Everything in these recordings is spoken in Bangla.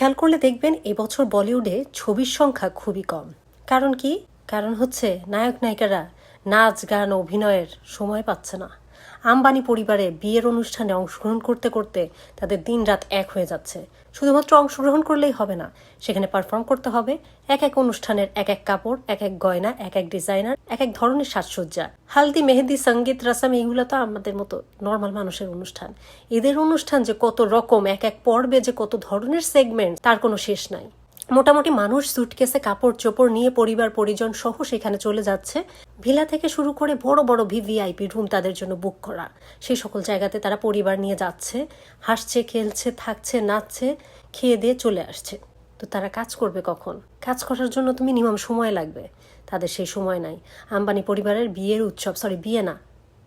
খেয়াল করলে দেখবেন এবছর বলিউডে ছবির সংখ্যা খুবই কম। কারণ কি? কারণ হচ্ছে নায়ক নায়িকারা নাচ, গান অভিনয়ের সময় পাচ্ছে না। আম্বানি পরিবারে বিয়ের অনুষ্ঠানে অংশগ্রহণ করতে করতে তাদের দিন রাত এক হয়ে যাচ্ছে। শুধুমাত্র অংশগ্রহণ করলেই হবে না, সেখানে পারফর্ম করতে হবে। এক এক অনুষ্ঠানের এক এক কাপড়, এক এক গয়না, এক এক ডিজাইনার এক এক ধরনের সাজসজ্জা। হালদি, মেহেদি, সংগীত, রাসাম, এগুলো তো আমাদের মতো নর্মাল মানুষের অনুষ্ঠান। এদের অনুষ্ঠান যে কত রকম, এক এক পর্বে যে কত ধরনের সেগমেন্ট তার কোনো শেষ নাই। মোটামুটি মানুষ সুটকেসে কাপড় চোপড় নিয়ে পরিবার, পরিজন সহ সেখানে চলে যাচ্ছে। ভিলা থেকে শুরু করে বড় বড় ভিভিআইপি রুম তাদের জন্য বুক করা। সেই সকল জায়গাতে তারা পরিবার নিয়ে যাচ্ছে। হাসছে, খেলছে, থাকছে, নাচছে, খেয়ে দিয়ে চলে আসছে। তো তারা কাজ করবে কখন? কাজ করার জন্য তো মিনিমাম সময় লাগবে। তাদের সেই সময় নাই। আম্বানি পরিবারের বিয়ের উৎসব সরি বিয়ে না।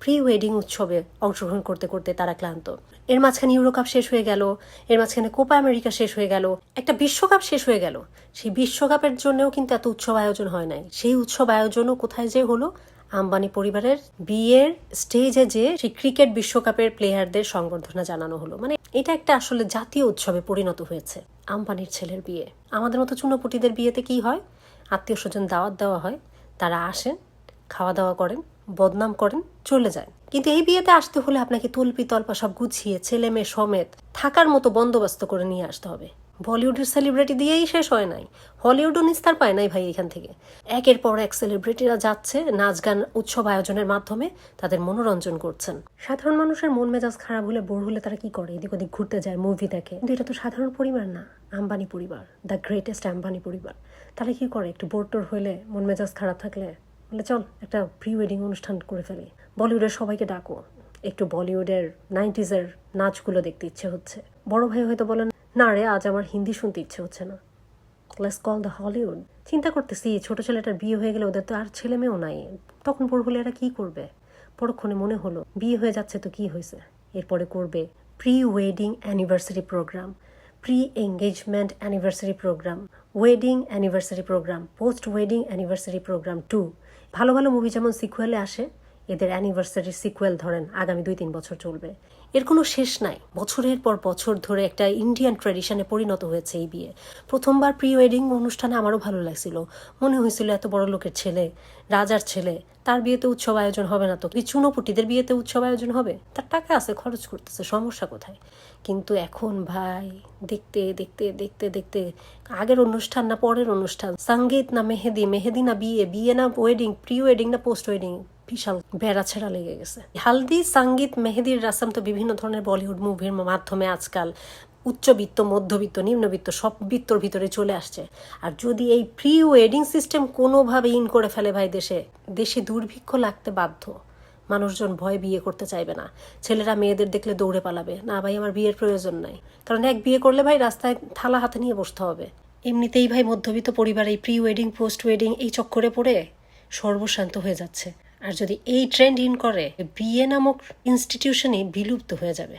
প্রি ওয়েডিং উৎসবে অংশগ্রহণ করতে করতে তারা ক্লান্ত। এর মাঝখানে ইউরো কাপ শেষ হয়ে গেল, এর মাঝখানে কোপা আমেরিকা শেষ হয়ে গেল, একটা বিশ্বকাপ শেষ হয়ে গেল। সেই বিশ্বকাপের জন্যও কিন্তু এত উৎসব আয়োজন হয় নাই। সেই উৎসব আয়োজনও কোথায় যে হলো, আম্বানি পরিবারের বিয়ের স্টেজে যে সেই ক্রিকেট বিশ্বকাপের প্লেয়ারদের সংবর্ধনা জানানো হলো। মানে এটা একটা আসলে জাতীয় উৎসবে পরিণত হয়েছে আম্বানির ছেলের বিয়ে। আমাদের মতো চুনোপুটিদের বিয়েতে কি হয়? আত্মীয় স্বজন দাওয়াত দেওয়া হয়, তারা আসেন, খাওয়া দাওয়া করেন বদনাম করেন, চলে যায় কিন্তু এই বিয়েতে আসতে হলে আপনাকে তুলপি তল্পা সব গুছিয়ে, ছেলে মেয়ে সমেত থাকার মতো বন্দোবস্ত করে নিয়ে আসতে হবে। বলিউডের সেলিব্রিটি দিয়েই শেষ হয় নাই। হলিউডও নিস্তার পায় নাই ভাই এখান থেকে। একের পর এক সেলিব্রিটিরা যাচ্ছে, নাচ গান উৎসব আয়োজনের মাধ্যমে তাদের মনোরঞ্জন করছেন। সাধারণ মানুষের মন মেজাজ খারাপ হলে, বোর হলে তারা কি করে? এদিক ওদিক ঘুরতে যায় মুভি দেখে। কিন্তু এটা তো সাধারণ পরিবার না, আম্বানি পরিবার দ্য গ্রেটেস্ট আম্বানি পরিবার। তারা কি করে? একটু বোর টোর হইলে মন মেজাজ খারাপ থাকলে বলে, চল, একটা প্রি ওয়েডিং অনুষ্ঠান করে ফেলি। বলিউডের সবাইকে ডাকো। একটু বলিউডের নাইনটিজের নাচগুলো দেখতে ইচ্ছে হচ্ছে। বড় ভাই হয়তো বলেন, না রে, আজ আমার হিন্দি শুনতে ইচ্ছে হচ্ছে না। লেটস কল দ্য হলিউড চিন্তা করতেছি, ছোট ছেলেটার বিয়ে হয়ে গেলে ওদের তো আর ছেলে মেয়েও নাই। তখন বড় হলে এরা কি করবে? পরক্ষণে মনে হলো, বিয়ে হয়ে যাচ্ছে তো কি হয়েছে? এরপরে করবে pre wedding anniversary programme pre engagement anniversary programme wedding anniversary programme post wedding anniversary programme two ভালো ভালো মুভি যেমন সিকুয়েলে আসে এদের অ্যানিভার্সারি সিকুয়েল ধরেন, আগামী দুই তিন বছর চলবে। এর কোনো শেষ নাই। বছরের পর বছর ধরে একটা ইন্ডিয়ান ট্র্যাডিশনে পরিণত হয়েছে এই বিয়ে। প্রথমবার প্রি ওয়েডিং অনুষ্ঠানে আমারও ভালো লাগছিল। মনে হয়েছিল এত বড় লোকের ছেলে, রাজার ছেলে, তার বিয়েতে উৎসব আয়োজন হবে না তো। কি চুনোপুটিদের বিয়েতে উৎসব আয়োজন হবে? তার টাকা আছে, খরচ করতেছে, সমস্যা কোথায়? কিন্তু এখন ভাই, দেখতে দেখতে দেখতে দেখতে, আগের অনুষ্ঠান না পরের অনুষ্ঠান। সংগীত না মেহেদি মেহেদি না বিয়ে বিয়ে না ওয়েডিং প্রি ওয়েডিং না পোস্ট ওয়েডিং বিশাল বেড়া ছেড়া লেগে গেছে। হালদি, সংগীত, মেহেদির রাসাম তো বিভিন্ন ধরনের বলিউড মুভির মাধ্যমে আজকাল উচ্চবিত্ত, মধ্যবিত্ত, নিম্নবিত্ত সব বিত্তর ভিতরে চলে আসছে। আর যদি এই প্রি ওয়েডিং সিস্টেম কোনোভাবে ইন করে ফেলে ভাই দেশে দেশে দুর্ভিক্ষ লাগতে বাধ্য। মানুষজন ভয় বিয়ে করতে চাইবে না। ছেলেরা মেয়েদের দেখলে দৌড়ে পালাবে। না ভাই, আমার বিয়ের প্রয়োজন নাই। কারণ এক বিয়ে করলে ভাই রাস্তায় থালা হাতে নিয়ে বসতে হবে। এমনিতেই ভাই মধ্যবিত্ত পরিবার এই প্রি ওয়েডিং পোস্ট ওয়েডিং এই চক্করে পড়ে সর্বশান্ত হয়ে যাচ্ছে। আর যদি এই ট্রেন্ড ইন করে বিয়ে নামক ইনস্টিটিউশনই বিলুপ্ত হয়ে যাবে।